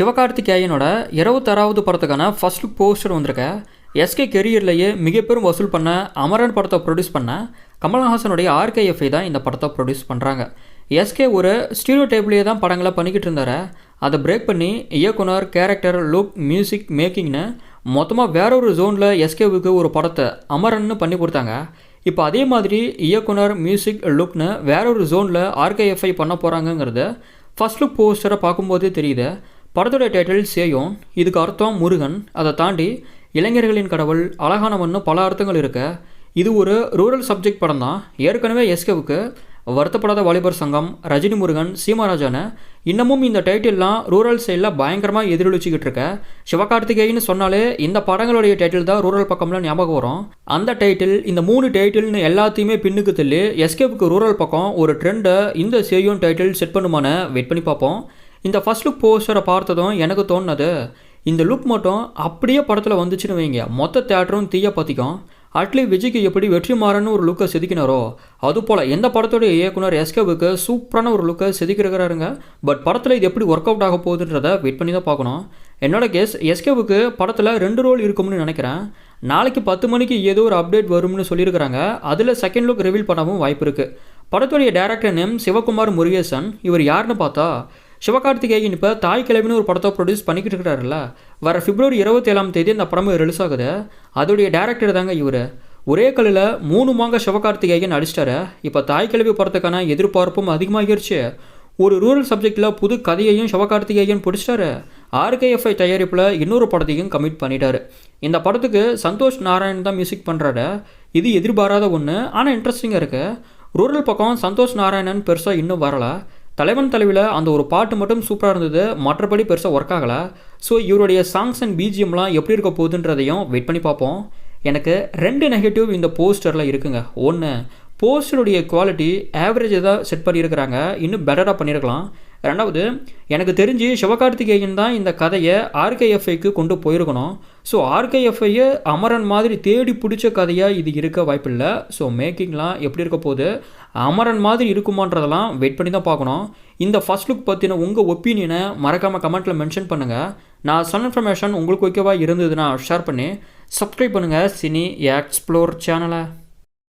சிவகார்த்திகேயனோட இருபத்தாறாவது படத்துக்கான first look poster வந்திருக்க எஸ்கே கெரியர்லேயே மிகப்பெரும் வசூல் பண்ண அமரன் படத்தை ப்ரொடியூஸ் பண்ண கமல்ஹாசனுடைய ஆர்கேஎஃப்ஐ தான் இந்த படத்தை ப்ரொடியூஸ் பண்ணுறாங்க எஸ்கே ஒரு ஸ்டீரியோ டேபிளே தான் படங்களை பண்ணிக்கிட்டு இருந்தார். அதை பிரேக் பண்ணி இயக்குனர் கேரக்டர் லுக் மியூசிக் மேக்கிங்னு மொத்தமாக வேற ஒரு ஜோனில் எஸ்கேவுக்கு ஒரு படத்தை அமரன்னு பண்ணி கொடுத்தாங்க. இப்போ அதே மாதிரி இயக்குனர் மியூசிக் லுக்னு வேற ஒரு ஜோனில் ஆர்கேஎஃப்ஐ பண்ண போகிறாங்கங்கிறது ஃபர்ஸ்ட் லுக் போஸ்டரை பார்க்கும்போதே தெரியுது. படத்துடைய டைட்டில் சேயோன் இதுக்கு அர்த்தம் முருகன். அதை தாண்டி இளைஞர்களின் கடவுள் அழகானவன்னு பல அர்த்தங்கள் இருக்க. இது ஒரு ரூரல் சப்ஜெக்ட் படம் தான் ஏற்கனவே எஸ்கேவுக்கு வருத்தப்படாத வாலிபர் சங்கம் ரஜினி முருகன் சீமாராஜான்னு இன்னமும் இந்த டைட்டில்லாம் ரூரல் சைடில் பயங்கரமாக எதிரொலிச்சிக்கிட்டு இருக்க. சிவகார்த்திகேயன்னு சொன்னாலே இந்த படங்களுடைய டைட்டில் தான் ரூரல் பக்கம்ல ஞாபகம் வரும். அந்த டைட்டில் இந்த மூணு டைட்டில்னு எல்லாத்தையுமே பின்னுக்கு தள்ளி எஸ்கேப்புக்கு ரூரல் பக்கம் ஒரு ட்ரெண்டை இந்த சேயோன் டைட்டில் செட் பண்ணுமான வெயிட் பண்ணி பார்ப்போம். இந்த ஃபர்ஸ்ட் லுக் போஸ்டரை பார்த்ததும் எனக்கு தோணுனது இந்த லுக் மட்டும் அப்படியே படத்தில் வந்துச்சுன்னு வைங்க. மொத்த தேட்டரும் தீய பற்றிக்கும் அட்லி விஜய்க்கு எப்படி வெற்றிமாறன்னு ஒரு லுக்கை செதுக்கினாரோ அதுபோல் எந்த படத்தோடைய இயக்குனர் எஸ்கேவுக்கு சூப்பரான ஒரு லுக்கை செதுக்கிருக்கிறாருங்க பட் படத்தில் இது எப்படி ஒர்க் அவுட் ஆக போகுதுன்றத வெயிட் பண்ணி தான் பார்க்கணும். என்னோட கேஸ் எஸ்கேவுக்கு படத்தில் ரெண்டு ரோல் இருக்கும்னு நினைக்கிறேன். நாளைக்கு பத்து மணிக்கு ஏதோ ஒரு அப்டேட் வரும்னு சொல்லியிருக்கிறாங்க. அதில் செகண்ட் லுக் ரிவீல் பண்ணவும் வாய்ப்பு இருக்குது படத்துடைய டேரக்டர் நேம் சிவகுமார் முருகேசன். இவர் யாருன்னு பார்த்தா சிவகார்த்திகேயன் இப்போ தாய் கிழவின்னு ஒரு படத்தை ப்ரொடியூஸ் பண்ணிக்கிட்டு இருக்கிறாருல்ல வர பிப்ரவரி இருபத்தேழாம் தேதி அந்த படம் ரிலீஸ் ஆகுது. அதோடைய டேரக்டர் தாங்க இவர். ஒரே கல்லில் மூணு மாங்க சிவகார்த்திகேயன் அடிச்சிட்டாரு இப்போ தாய் கிழவி படத்துக்கான எதிர்பார்ப்பும் அதிகமாகிருச்சு. ஒரு ரூரல் சப்ஜெக்டில் புது கதையையும் சிவகார்த்திகேயன் பிடிச்சிட்டாரு. ஆர்கேஎஃப்ஐ தயாரிப்பில் இன்னொரு படத்தையும் கமிட் பண்ணிட்டாரு. இந்த படத்துக்கு சந்தோஷ் நாராயண் தான் மியூசிக் பண்ணுறாரு இது எதிர்பாராத ஒன்று ஆனால் இன்ட்ரெஸ்டிங்காக இருக்குது ரூரல் பக்கம் சந்தோஷ் நாராயணன் பெருசாக இன்னும் வரலை. தலைவன் தலைவியில் அந்த ஒரு பாட்டு மட்டும் சூப்பராக இருந்தது. மற்றபடி பெருசாக ஒர்க் ஆகலை. ஸோ இவருடைய சாங்ஸ் அண்ட் பிஜிஎம்லாம் எப்படி இருக்க போகுதுன்றதையும் வெயிட் பண்ணி பார்ப்போம். எனக்கு ரெண்டு நெகட்டிவ் இந்த போஸ்டரில் இருக்குங்க. ஒன்று போஸ்டருடைய குவாலிட்டி ஆவரேஜ் தான் செட் பண்ணியிருக்கிறாங்க இன்னும் பெட்டராக பண்ணியிருக்கலாம் ரெண்டாவது எனக்கு தெரிஞ்சு சிவகார்த்திகேயன் தான் இந்த கதையை ஆர்கேஎஃப்ஐக்கு கொண்டு போயிருக்கணும். ஸோ ஆர்கேஎஃப்ஐயை அமரன் மாதிரி தேடி பிடிச்ச கதையாக இது இருக்க வாய்ப்பில்லை. ஸோ மேக்கிங்லாம் எப்படி இருக்க போகுது? அமரன் மாதிரி இருக்குமான்றதெல்லாம் வெயிட் பண்ணி தான் பார்க்கணும். இந்த ஃபர்ஸ்ட் லுக் பற்றின உங்கள் ஒப்பீனியனை மறக்காமல் கமெண்ட்டில் மென்ஷன் பண்ணுங்கள் நான் சொன்ன இன்ஃபர்மேஷன் உங்களுக்கு ஓகேவாக இருந்ததுன்னா ஷேர் பண்ணி சப்ஸ்கிரைப் பண்ணுங்கள் சினி எக்ஸ்ப்ளோர் சேனலை